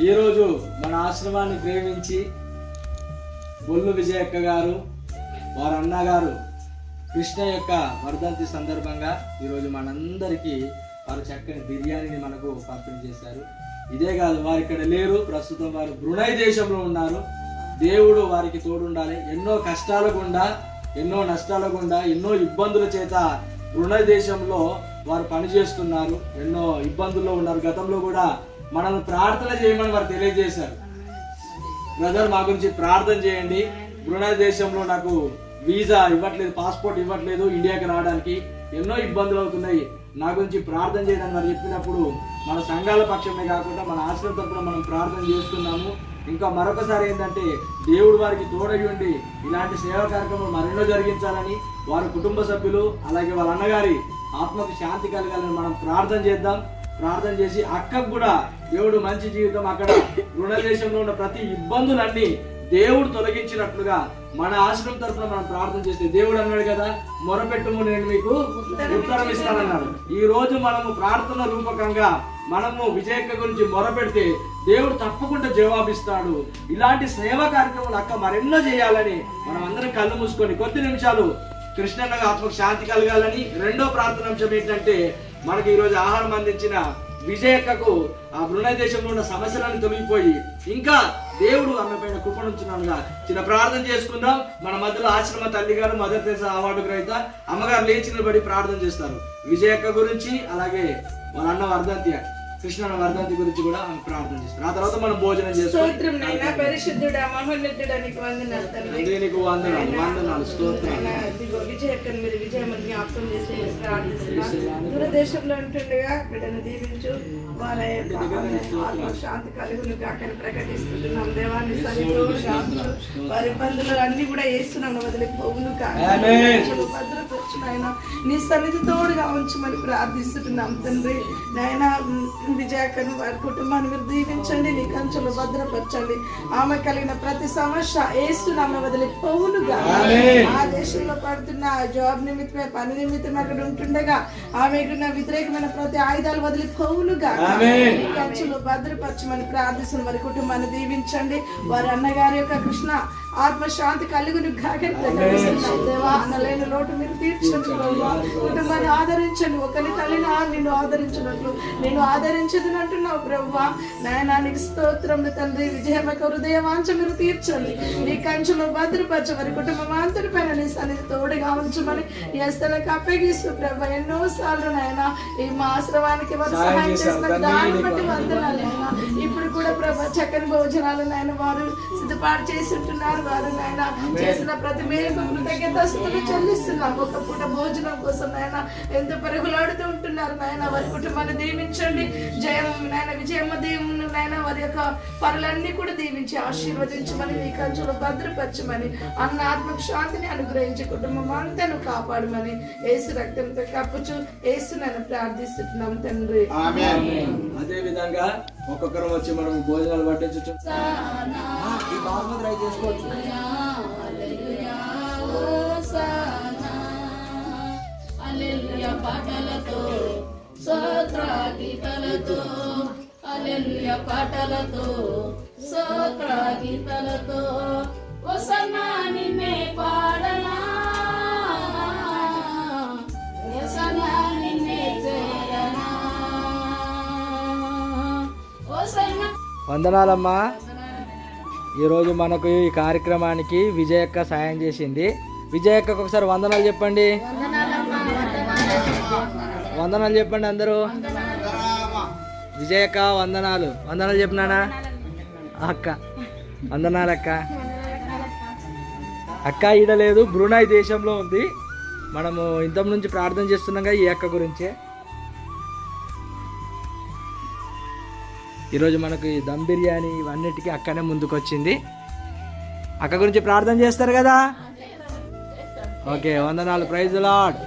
ఈరోజు మన ఆశ్రమాన్ని ప్రేమించి బొల్లు విజయక్క గారు వారి అన్నగారు కృష్ణ యొక్క వర్ధంతి సందర్భంగా ఈరోజు మనందరికీ వారు చక్కని బిర్యానీని మనకు పంపిణీ చేశారు. ఇదే కాదు వారు ఇక్కడ లేరు. ప్రస్తుతం వారు బ్రునై దేశంలో ఉన్నారు. దేవుడు వారికి తోడుండాలి. ఎన్నో కష్టాల గుండా ఎన్నో నష్టాల గుండా ఎన్నో ఇబ్బందుల చేత రుణ దేశంలో వారు పనిచేస్తున్నారు. ఎన్నో ఇబ్బందుల్లో ఉన్నారు. గతంలో కూడా మనల్ని ప్రార్థన చేయమని వారు తెలియజేశారు. బ్రదర్ మా గురించి ప్రార్థన చేయండి. బ్రునై దేశంలో నాకు వీసా ఇవ్వట్లేదు పాస్పోర్ట్ ఇవ్వట్లేదు ఇండియాకి రావడానికి. ఎన్నో ఇబ్బందులు అవుతున్నాయి. నా గురించి ప్రార్థన చేయడానికి వారు చెప్పినప్పుడు మన సంఘాల పక్షమే కాకుండా మన ఆశ్రమం తరపున మనం ప్రార్థన చేస్తున్నాము. ఇంకా మరొకసారి ఏంటంటే దేవుడు వారికి తోడై ఉండి ఇలాంటి సేవా కార్యక్రమం మరెన్నో జరిగించాలని వారి కుటుంబ సభ్యులు అలాగే వాళ్ళ అన్నగారి ఆత్మకు శాంతి కలగాలని మనం ప్రార్థన చేద్దాం. ప్రార్థన చేసి అక్కకు కూడా దేవుడు మంచి జీవితం అక్కడ రుణ దేశంలో ఉన్న ప్రతి ఇబ్బందులన్నీ దేవుడు తొలగించినట్లుగా మన ఆశ్రమం తరఫున మనం ప్రార్థన చేస్తే దేవుడు అన్నాడు కదా మొరపెట్టుము నేను మీకు ఉత్తరం ఇస్తానన్నాడు. ఈ రోజు మనము ప్రార్థన రూపకంగా మనము విజయక్క గురించి మొరపెడితే దేవుడు తప్పకుండా జవాబిస్తాడు. ఇలాంటి సేవా కార్యక్రమాలు అక్క మరెన్నో చేయాలని మనం అందరం కళ్ళు మూసుకొని కొద్ది నిమిషాలు కృష్ణన్న ఆత్మకు శాంతి కలగాలని రెండో ప్రార్థన అంశం ఏంటంటే మనకి ఈరోజు ఆహారం అందించిన విజయక్కకు ఆ బృణయ దేశంలో ఉన్న సమస్యలను తొలగిపోయి ఇంకా దేవుడు ఆమె పైన కృపణుంచున్నానుగా చిన్న ప్రార్థన చేసుకుందాం. మన మధ్యలో ఆశ్రమ తల్లి గారు మదర్ తెసా అవార్డు గ్రహీత అమ్మగారు లేచి నిలబడి ప్రార్థన చేస్తారు. విజయక్క గురించి అలాగే వాళ్ళ అన్న వర్ధంతి కృష్ణ వర్ధంతి గురించి కూడా ఆమె ప్రార్థన చేస్తారు. ఆ తర్వాత మనం భోజనం స్తోత్రం నైనా చేసుకుంటాం పరిశుద్ధుడా మహోన్నతుడా నీకు వందనాలు తండ్రి తండ్రి నీకు వందనాలు వందనాలు స్తోత్రాలు. నాయనా, ఇదిగో విజయక్కని మీరు విజయమని జ్ఞాపకం చేసి ప్రార్థిస్తున్నా. దూరదేశంలో ఉంటుండగా బిడ్డను దీవించు. వారి యొక్క ఆత్మ శాంతి కలుగును కాకని ప్రకటిస్తున్నాం. దేవాన్ని వారి ఇబ్బందులు అన్ని కూడా వేస్తున్నాం. భద్రపరచు నాయన నీ సన్నిధి తోడుగా ఉంచమని ప్రార్థిస్తున్నాం తండ్రి. నాయన విజయక్కను వారి కుటుంబాన్ని మీరు దీవించండి నీ కంచెలు భద్రపరచండి ఆమె కలిగిన ప్రతి సమస్య ఏస్తున్నామ వదిలి ఆమేన్. ఆ దేశంలో పడుతున్న జాబ్ నిమిత్తమే పని నిమిత్తం అక్కడ ఉంటుండగా ఆమెకున్న వ్యతిరేకమైన ప్రతి ఆయుధాలు వదిలి. నీ కంచెలు భద్రపరచమని ప్రార్థిస్తున్న వారి కుటుంబాన్ని దీవించండి వారి అన్నగారి యొక్క కృష్ణ ఆత్మశాంతి కలుగును ప్రకటిస్తున్నాం దేవా అన్నలేని లోటు మీరు తీర్చండి. కుటుంబాన్ని ఆదరించండి ఒకరి తల్లిని నిన్ను ఆదరించినట్లు నేను ఆదరించదని అంటున్నావు ప్రభువా నాయనా నీకు స్తోత్రం తండ్రి. విజయమక హృదయ వాంఛ మీరు తీర్చండి. నీ కంచులో భద్రపరచ వారి కుటుంబం అంతటి పైన నీ సన్నిధి తోడుగా ఉంచమని ఈ స్థలకు అప్పగిస్తూ ప్రభు ఎన్నో సార్లు నాయన ఈ మా ఆశ్రమానికి వారు సహాయం. చేసిన దాన్ని బట్టి వందనాలు. ఇప్పుడు కూడా ప్రభు చక్కని భోజనాలు నాయన వారు సిద్ధపాటు చేసి ఉంటున్నారు వారు నాయన. చేసిన ప్రతి మేరకు కృతజ్ఞత చెల్లిస్తున్నాం. ఒక పూట భోజనం కోసం నాయన ఎంతో పరుగులాడుతూ ఉంటున్నారు నాయన. వారి కుటుంబాన్ని దీవించండి. జయం నాయన విజయమ్మ దేవుని నాయన వారి యొక్క పనులన్నీ కూడా దీవించి ఆశీర్వదించమని మీ కంచులో భద్రపరచమని అన్న ఆత్మకు శాంతిని అనుగ్రహించి కుటుంబం అంతను కాపాడమని ఏసు రక్తంతో కప్పుచు ఏసు నన్ను ప్రార్థిస్తున్నాం తండ్రి. అదే విధంగా ఒక్కొక్కరం వచ్చి మనం భోజనాలు పట్టించు ఈ ట్రై చేసుకోవచ్చు. గీతలతో అలెలుయ పాటలతో గీతలతో నిన్నే పాడనా? నిన్నే చేరనా? వందనాలమ్మా. ఈరోజు మనకు ఈ కార్యక్రమానికి విజయక్క సాయం చేసింది. విజయక్కకు ఒకసారి వందనాలు చెప్పండి. వందనాలు. చెప్పండి అందరూ. విజయక్క వందనాలు. వందనాలు చెప్పినానా అక్క. వందనాలు అక్క అక్క ఈడ లేదు బ్రూనాయ్ దేశంలో ఉంది. మనము ఇంత నుంచి ప్రార్థన చేస్తున్నాం ఈ అక్క గురించే. ఈరోజు మనకు ఈ దమ్ బిర్యానీ ఇవన్నిటికీ అక్కనే ముందుకొచ్చింది. అక్క గురించి ప్రార్థన చేస్తారు కదా? ఓకే వందనాలు. Praise lord